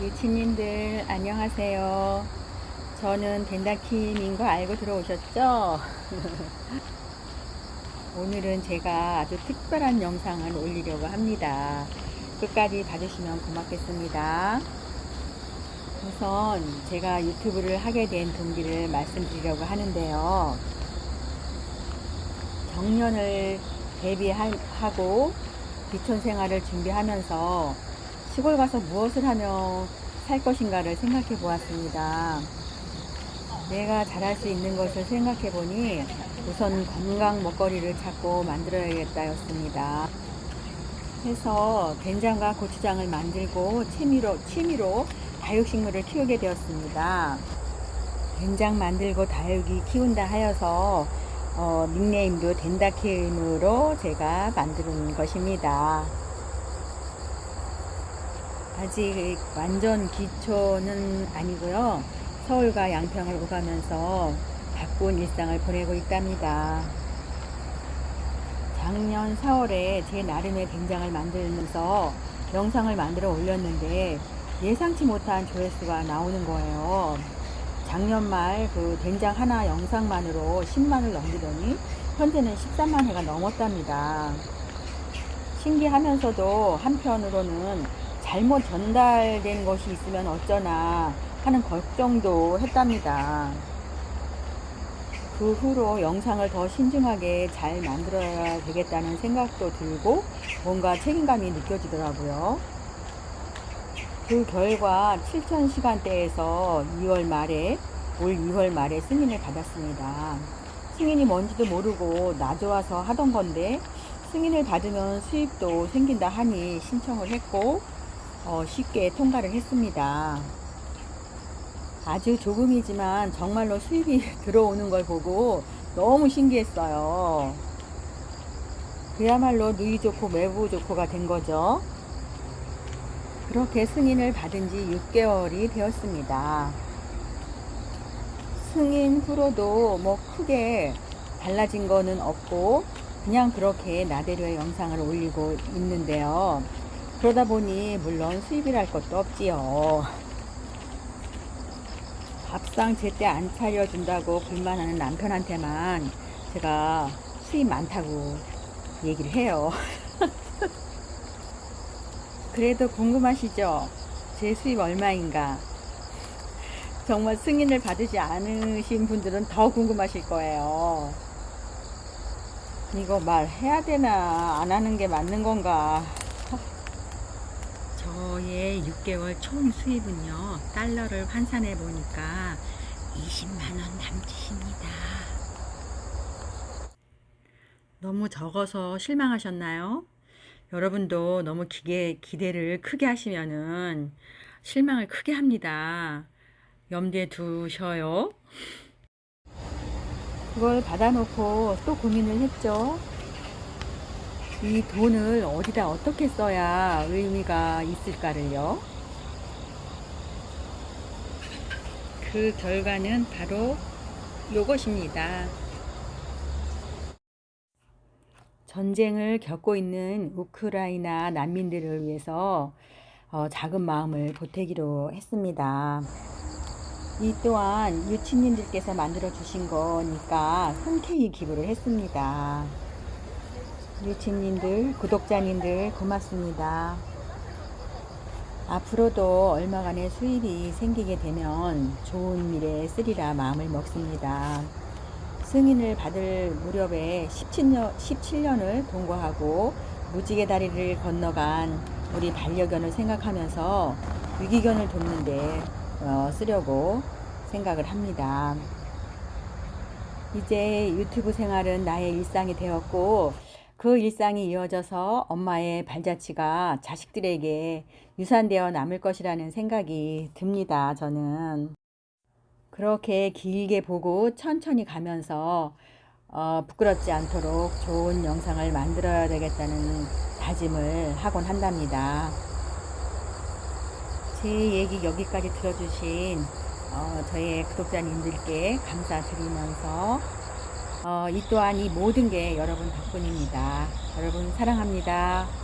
유치님들 안녕하세요. 저는 덴다킴인 거 알고 들어오셨죠? 오늘은 제가 아주 특별한 영상을 올리려고 합니다. 끝까지 봐주시면 고맙겠습니다. 우선 제가 유튜브를 하게 된 동기를 말씀드리려고 하는데요. 정년을 대비하고 비촌 생활을 준비하면서 시골 가서 무엇을 하며 살 것인가를 생각해 보았습니다. 내가 잘할 수 있는 것을 생각해 보니 우선 건강 먹거리를 찾고 만들어야겠다였습니다. 해서 된장과 고추장을 만들고 취미로, 취미로 다육식물을 키우게 되었습니다. 된장 만들고 다육이 키운다 하여서 어, 닉네임도 덴다킴으로 제가 만든 것입니다. 아직 완전 기초는 아니고요. 서울과 양평을 오가면서 바쁜 일상을 보내고 있답니다. 작년 4월에 제 나름의 된장을 만들면서 영상을 만들어 올렸는데 예상치 못한 조회수가 나오는 거예요. 작년 말 그 된장 하나 영상만으로 10만을 넘기더니 현재는 13만 회가 넘었답니다. 신기하면서도 한편으로는 잘못 전달된 것이 있으면 어쩌나 하는 걱정도 했답니다. 그 후로 영상을 더 신중하게 잘 만들어야 되겠다는 생각도 들고 뭔가 책임감이 느껴지더라고요. 그 결과 7,000시간대에서 2월 말에, 올 2월 말에 승인을 받았습니다. 승인이 뭔지도 모르고 나 좋아서 하던 건데 승인을 받으면 수입도 생긴다 하니 신청을 했고 어, 쉽게 통과를 했습니다. 아주 조금이지만 정말로 수입이 들어오는 걸 보고 너무 신기했어요. 그야말로 누이 좋고 매부 좋고가 된 거죠. 그렇게 승인을 받은 지 6개월이 되었습니다. 승인 후로도 뭐 크게 달라진 거는 없고 그냥 그렇게 나대로의 영상을 올리고 있는데요. 그러다 보니 물론 수입이랄 것도 없지요. 밥상 제때 안 차려준다고 불만하는 남편한테만 제가 수입 많다고 얘기를 해요. 그래도 궁금하시죠? 제 수입 얼마인가? 정말 승인을 받으지 않으신 분들은 더 궁금하실 거예요. 이거 말해야 되나? 안 하는 게 맞는 건가? 저의 6개월 총 수입은요, 달러를 환산해 보니까 20만원 남짓입니다. 너무 적어서 실망하셨나요? 여러분도 너무 기계, 기대를 크게 하시면은 실망을 크게 합니다. 염두에 두셔요. 그걸 받아놓고 또 고민을 했죠. 이 돈을 어디다 어떻게 써야 의미가 있을까를요. 그 결과는 바로 요것입니다. 전쟁을 겪고 있는 우크라이나 난민들을 위해서 어, 작은 마음을 보태기로 했습니다. 이 또한 유치님들께서 만들어 주신 거니까 흔쾌히 기부를 했습니다. 유치님들, 구독자님들 고맙습니다. 앞으로도 얼마간의 수입이 생기게 되면 좋은 미래에 쓰리라 마음을 먹습니다. 승인을 받을 무렵에 17년, 17년을 동거하고 무지개 다리를 건너간 우리 반려견을 생각하면서 유기견을 돕는데 어, 쓰려고 생각을 합니다. 이제 유튜브 생활은 나의 일상이 되었고 그 일상이 이어져서 엄마의 발자취가 자식들에게 유산되어 남을 것이라는 생각이 듭니다. 저는. 그렇게 길게 보고 천천히 가면서 어, 부끄럽지 않도록 좋은 영상을 만들어야 되겠다는 다짐을 하곤 한답니다. 제 얘기 여기까지 들어주신 어, 저의 구독자님들께 감사드리면서 어, 이 또한 이 모든 게 여러분 덕분입니다. 여러분 사랑합니다.